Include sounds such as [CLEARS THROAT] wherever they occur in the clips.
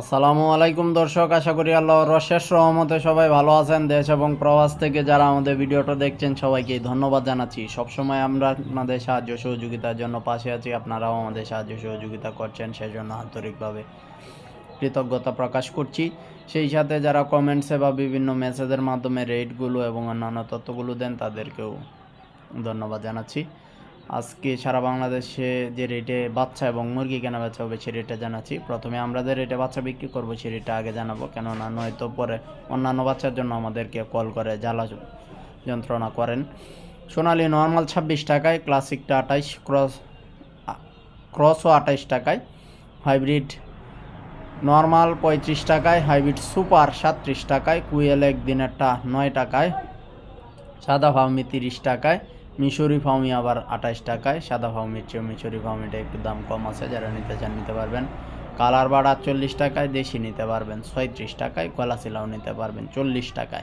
আসসালামু আলাইকুম দর্শক, আশা করি আল্লাহর রশেষ রহমতে সবাই ভালো আছেন। দেশ এবং প্রবাস থেকে যারা আমাদের ভিডিওটা দেখছেন, সবাইকে ধন্যবাদ জানাচ্ছি। সবসময় আমরা আপনাদের সাহায্য সহযোগিতার জন্য পাশে আছি, আপনারাও আমাদের সাহায্য সহযোগিতা করছেন, সেজন্য আন্তরিকভাবে কৃতজ্ঞতা প্রকাশ করছি। সেই সাথে যারা কমেন্টসে বা বিভিন্ন মেসেজের মাধ্যমে রেটগুলো এবং অন্যান্য তথ্যগুলো দেন, তাদেরকেও ধন্যবাদ জানাচ্ছি। আজকে সারা বাংলাদেশে যে রেটে বাচ্চা এবং মুরগি কেনা বেচা হবে সে রেটে জানাচ্ছি। প্রথমে আমরা যে রেটে বাচ্চা বিক্রি করব সে রেটটা আগে জানাব, কেননা নয়তো পরে অন্যান্য বাচ্চার জন্য আমাদেরকে কল করে জ্বালা যন্ত্রণা করেন। সোনালি নর্মাল ছাব্বিশ টাকায় ক্লাসিকটা আঠাইশ, ক্রস ক্রসও আঠাইশ টাকায়, হাইব্রিড নর্মাল পঁয়ত্রিশ টাকায়, হাইব্রিড সুপার সাতত্রিশ টাকায় কুয়েল একদিনেরটা নয় টাকায়, সাদা ফাউমি তিরিশ টাকায় মিশরি ফাউমি আবার আঠাশ টাকায়, সাদা ফাউমির চেয়েও মিশরি ফাউমিটা একটু দাম কম আছে, যারা নিতে চান নিতে পারবেন। কালার বাড় আটচল্লিশ টাকায়, দেশি নিতে পারবেন, ছয়ত্রিশ টাকায় কলা শিলাও নিতে পারবেন, চল্লিশ টাকায়।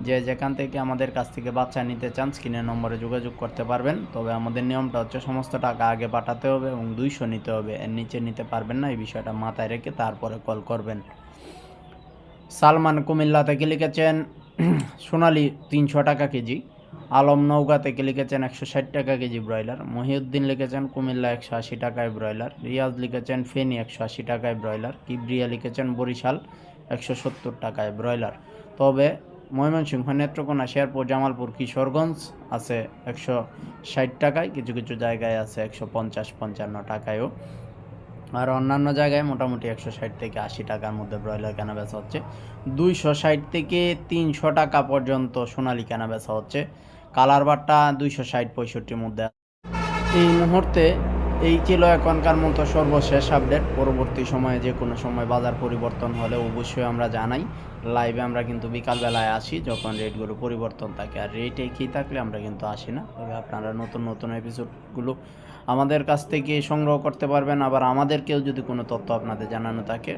যে যেখান থেকে আমাদের কাছ থেকে বাচ্চা নিতে চান স্ক্রিনের নম্বরে যোগাযোগ করতে পারবেন। তবে আমাদের নিয়মটা হচ্ছে সমস্ত টাকা আগে পাঠাতে হবে এবং দুইশো নিতে হবে। এর নিচে নিতে পারবেন না, এই বিষয়টা মাথায় রেখে তারপরে কল করবেন। সালমান কুমিল্লা থেকে লিখেছেন? [CLEARS THROAT] সোনালি তিনশো টাকা কেজি। আলম নৌকা থেকে লিখেছেন একশো ষাট টাকা কেজি ব্রয়লার? মহিউদ্দিন লিখেছেন কুমিল্লা একশো আশি টাকায় ব্রয়লার। রিয়াজ লিখেছেন ফেনী একশো আশি টাকায় ব্রয়লার। কিবরিয়া লিখেছেন বরিশাল একশো সত্তর টাকায় ব্রয়লার। তবে ময়মনসিংহ নেত্রকোনা, শেরপুর, জামালপুর, কিশোরগঞ্জ আছে একশো ষাট টাকায়, কিছু কিছু জায়গায় আছে একশো পঞ্চাশ, পঞ্চান্ন টাকায়ও। আর অন্যান্য জায়গায় মোটামুটি একশো ষাট থেকে আশি টাকার মধ্যে ব্রয়লার কেনা বেচা হচ্ছে। দুইশো ষাট থেকে তিনশো টাকা পর্যন্ত সোনালি কেনা বেচা হচ্ছে। কালার বারটা দুইশো ষাট, পঁয়ষট্টির মধ্যে এই মুহূর্তে এই ছিল এখনকার মতো সর্বশেষ আপডেট। পরবর্তী সময়ে যে কোনো সময় বাজার পরিবর্তন হলে অবশ্যই আমরা জানাই। লাইভে আমরা কিন্তু বিকালবেলায় আসি, যখন রেটগুলো পরিবর্তন থাকে। আর রেট একই থাকলে আমরা কিন্তু আসি না। তবে আপনারা নতুন নতুন এপিসোডগুলো আমাদের কাছ থেকে সংগ্রহ করতে পারবেন। আবার আমাদেরকেও যদি কোনো তথ্য আপনাদের জানানো থাকে,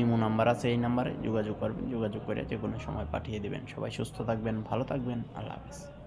ইমো নাম্বার আছে এই নাম্বারে যোগাযোগ করবেন। যোগাযোগ করে যে কোনো সময় পাঠিয়ে দেবেন। সবাই সুস্থ থাকবেন, ভালো থাকবেন। আল্লাহ হাফেজ।